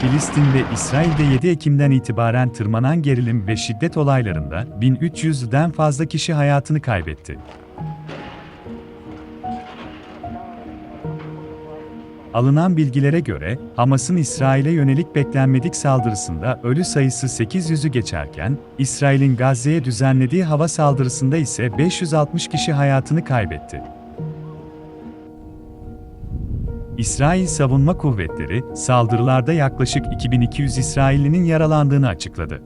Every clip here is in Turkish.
Filistin ve İsrail'de 7 Ekim'den itibaren tırmanan gerilim ve şiddet olaylarında 1300'den fazla kişi hayatını kaybetti. Alınan bilgilere göre, Hamas'ın İsrail'e yönelik beklenmedik saldırısında ölü sayısı 800'ü geçerken, İsrail'in Gazze'ye düzenlediği hava saldırısında ise 560 kişi hayatını kaybetti. İsrail Savunma Kuvvetleri, saldırılarda yaklaşık 2200 İsraillinin yaralandığını açıkladı.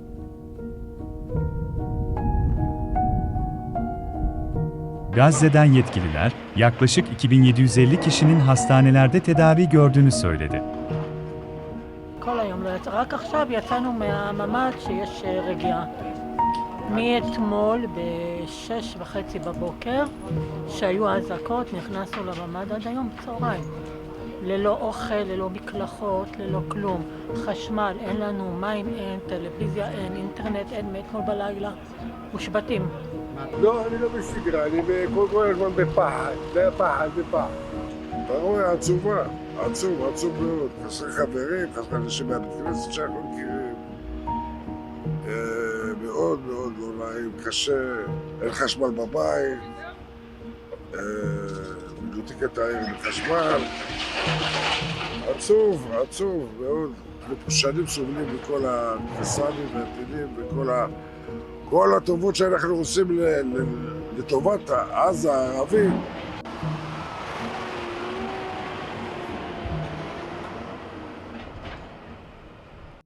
Gazze'den yetkililer, yaklaşık 2750 kişinin hastanelerde tedavi gördüğünü söyledi. כל היום לא יצא, רק עכשיו יצאנו מהממ"ד שיש אה, רגיעה. מאתמול בשש וחצי בבוקר, שהיו אזעקות, נכנסנו לממ"ד עד היום בצהריים. ללא אוכל, ללא מקלחות, ללא כלום. חשמל, אין לנו מים, אין טלוויזיה, אין אינטרנט, אין מאתמול בלילה. מושבתים. לא, אני לא בשגרה, אני כל הזמן בפחד, בפחד, בפחד. אתה רואה, עצובה, עצוב, עצוב מאוד. חסר חברים, חסר אנשים מהבית כנסת שאנחנו מכירים. אה, מאוד מאוד לא נעים, קשה, אין חשמל בבית. את העיר מחשמל. עצוב, עצוב מאוד. שנים סובלים מכל הקסאמים והטילים וכל ה... כל הטובות שאנחנו עושים ל- לטובת עזה הערבים,